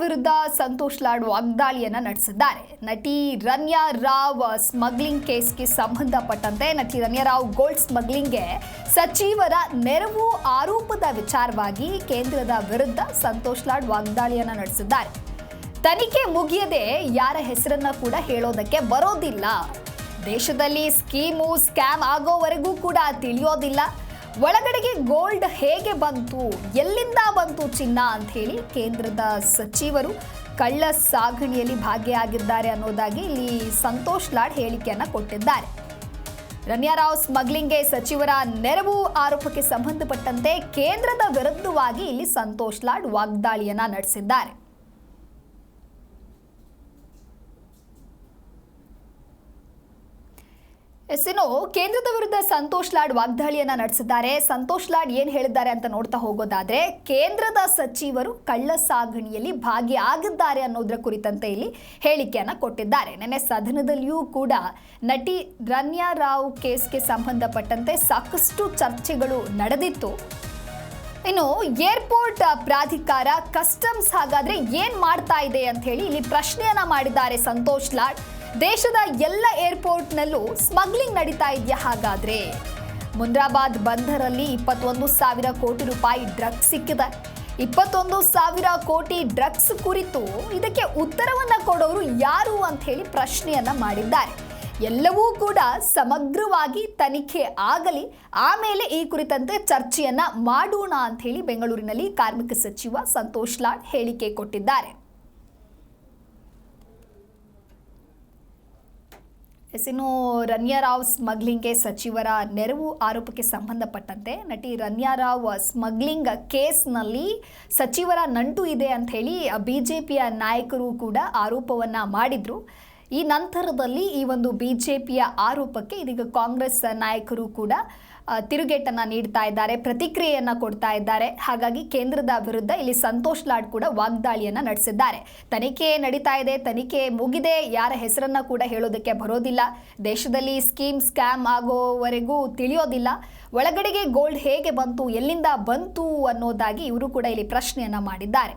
ವಿರುದ್ಧ ಸಂತೋಷ್ ಲಾಡ್ ವಾಗ್ದಾಳಿಯನ್ನ ನಡೆಸಿದ್ದಾರೆ. ನಟಿ ರನ್ಯಾ ರಾವ್ ಸ್ಮಗ್ಲಿಂಗ್ ಕೇಸ್ಗೆ ಸಂಬಂಧಪಟ್ಟಂತೆ ನಟಿ ರನ್ಯಾ ರಾವ್ ಗೋಲ್ಡ್ ಸ್ಮಗ್ಲಿಂಗ್ಗೆ ಸಚಿವರ ನೆರವು ಆರೋಪದ ವಿಚಾರವಾಗಿ ಕೇಂದ್ರದ ವಿರುದ್ಧ ಸಂತೋಷ್ ಲಾಡ್ ವಾಗ್ದಾಳಿಯನ್ನ ನಡೆಸಿದ್ದಾರೆ. ತನಿಖೆ ಮುಗಿಯದೆ ಯಾರ ಹೆಸರನ್ನ ಕೂಡ ಹೇಳೋದಕ್ಕೆ ಬರೋದಿಲ್ಲ. ದೇಶದಲ್ಲಿ ಸ್ಕೀಮು ಸ್ಕ್ಯಾಮ್ ಆಗೋವರೆಗೂ ಕೂಡ ತಿಳಿಯೋದಿಲ್ಲ. ಒಳಗಡೆಗೆ ಗೋಲ್ಡ್ ಹೇಗೆ ಬಂತು, ಎಲ್ಲಿಂದ ಬಂತು ಚಿನ್ನ ಅಂತ ಹೇಳಿ ಕೇಂದ್ರದ ಸಚಿವರು ಕಳ್ಳ ಸಾಗಣೆಯಲ್ಲಿ ಭಾಗಿಯಾಗಿದ್ದಾರೆ ಅನ್ನೋದಾಗಿ ಇಲ್ಲಿ ಸಂತೋಷ್ ಲಾಡ್ ಹೇಳಿಕೆಯನ್ನ ಕೊಟ್ಟಿದ್ದಾರೆ. ರನ್ಯಾರಾವ್ ಸ್ಮಗ್ಲಿಂಗ್ಗೆ ಸಚಿವರ ನೆರವು ಆರೋಪಕ್ಕೆ ಸಂಬಂಧಪಟ್ಟಂತೆ ಕೇಂದ್ರದ ವಿರುದ್ಧವಾಗಿ ಇಲ್ಲಿ ಸಂತೋಷ್ ಲಾಡ್ ವಾಗ್ದಾಳಿಯನ್ನ ನಡೆಸಿದ್ದಾರೆ. ಎಸ್ ಇನ್ನು ಕೇಂದ್ರದ ವಿರುದ್ಧ ಸಂತೋಷ್ ಲಾಡ್ ವಾಗ್ದಾಳಿಯನ್ನ ನಡೆಸಿದ್ದಾರೆ. ಸಂತೋಷ್ ಲಾಡ್ ಏನ್ ಹೇಳಿದ್ದಾರೆ ಅಂತ ನೋಡ್ತಾ ಹೋಗೋದಾದ್ರೆ, ಕೇಂದ್ರದ ಸಚಿವರು ಕಳ್ಳ ಸಾಗಣೆಯಲ್ಲಿ ಭಾಗಿಯಾಗಿದ್ದಾರೆ ಅನ್ನೋದರ ಕುರಿತಂತೆ ಇಲ್ಲಿ ಹೇಳಿಕೆಯನ್ನ ಕೊಟ್ಟಿದ್ದಾರೆ. ನಿನ್ನೆ ಸದನದಲ್ಲಿಯೂ ಕೂಡ ನಟಿ ರನ್ಯಾ ರಾವ್ ಕೇಸ್ಗೆ ಸಂಬಂಧಪಟ್ಟಂತೆ ಸಾಕಷ್ಟು ಚರ್ಚೆಗಳು ನಡೆದಿತ್ತು. ಇನ್ನು ಏರ್ಪೋರ್ಟ್ ಪ್ರಾಧಿಕಾರ ಕಸ್ಟಮ್ಸ್ ಹಾಗಾದ್ರೆ ಏನ್ ಮಾಡ್ತಾ ಇದೆ ಅಂತ ಹೇಳಿ ಇಲ್ಲಿ ಪ್ರಶ್ನೆಯನ್ನ ಮಾಡಿದ್ದಾರೆ ಸಂತೋಷ್ ಲಾಡ್. ದೇಶದ ಎಲ್ಲ ಏರ್ಪೋರ್ಟ್ನಲ್ಲೂ ಸ್ಮಗ್ಲಿಂಗ್ ನಡೀತಾ ಇದೆಯಾ ಹಾಗಾದ್ರೆ? ಮುಂದ್ರಾಬಾದ್ ಬಂದರಲ್ಲಿ ಇಪ್ಪತ್ತೊಂದು ಸಾವಿರ ಕೋಟಿ ರೂಪಾಯಿ ಡ್ರಗ್ಸ್ ಸಿಕ್ಕಿದೆ. ಇಪ್ಪತ್ತೊಂದು ಸಾವಿರ ಕೋಟಿ ಡ್ರಗ್ಸ್ ಕುರಿತು ಇದಕ್ಕೆ ಉತ್ತರವನ್ನ ಕೊಡೋರು ಯಾರು ಅಂತ ಹೇಳಿ ಪ್ರಶ್ನೆಯನ್ನ ಮಾಡಿದ್ದಾರೆ. ಎಲ್ಲವೂ ಕೂಡ ಸಮಗ್ರವಾಗಿ ತನಿಖೆ ಆಗಲಿ, ಆಮೇಲೆ ಈ ಕುರಿತಂತೆ ಚರ್ಚೆಯನ್ನ ಮಾಡೋಣ ಅಂತ ಹೇಳಿ ಬೆಂಗಳೂರಿನಲ್ಲಿ ಕಾರ್ಮಿಕ ಸಚಿವ ಸಂತೋಷ್ ಲಾಡ್ ಹೇಳಿಕೆ ಕೊಟ್ಟಿದ್ದಾರೆ. ಎಸ್ ರನ್ಯಾ ರಾವ್ ಸ್ಮಗ್ಲಿಂಗ್ಗೆ ಸಚಿವರ ನೆರವು ಆರೋಪಕ್ಕೆ ಸಂಬಂಧಪಟ್ಟಂತೆ ನಟಿ ರನ್ಯಾ ರಾವ್ ಸ್ಮಗ್ಲಿಂಗ್ ಕೇಸ್ನಲ್ಲಿ ಸಚಿವರ ನಂಟು ಇದೆ ಅಂತ ಹೇಳಿ ಬಿ ಜೆ ಪಿಯ ನಾಯಕರು ಕೂಡ ಆರೋಪವನ್ನು ಮಾಡಿದರು. ಈ ನಂತರದಲ್ಲಿ ಈ ಒಂದು ಬಿ ಜೆ ಪಿಯ ಆರೋಪಕ್ಕೆ ಇದೀಗ ಕಾಂಗ್ರೆಸ್ ನಾಯಕರು ಕೂಡ ತಿರುಗೇಟನ್ನ ನೀಡ್ತಾ ಇದ್ದಾರೆ, ಪ್ರತಿಕ್ರಿಯೆಯನ್ನ ಕೊಡ್ತಾ ಇದ್ದಾರೆ. ಹಾಗಾಗಿ ಕೇಂದ್ರದ ವಿರುದ್ಧ ಇಲ್ಲಿ ಸಂತೋಷ್ ಲಾಡ್ ಕೂಡ ವಾಗ್ದಾಳಿಯನ್ನ ನಡೆಸಿದ್ದಾರೆ. ತನಿಖೆ ನಡೀತಾ ಇದೆ, ತನಿಖೆ ಮುಗಿದೆ. ಯಾರ ಹೆಸರನ್ನ ಕೂಡ ಹೇಳೋದಕ್ಕೆ ಬರೋದಿಲ್ಲ. ದೇಶದಲ್ಲಿ ಸ್ಕೀಮ್, ಸ್ಕ್ಯಾಮ್ ಆಗೋವರೆಗೂ ತಿಳಿಯೋದಿಲ್ಲ. ಒಳಗಡೆಗೆ ಗೋಲ್ಡ್ ಹೇಗೆ ಬಂತು, ಎಲ್ಲಿಂದ ಬಂತು ಅನ್ನೋದಾಗಿ ಇವರು ಕೂಡ ಇಲ್ಲಿ ಪ್ರಶ್ನೆಯನ್ನ ಮಾಡಿದ್ದಾರೆ.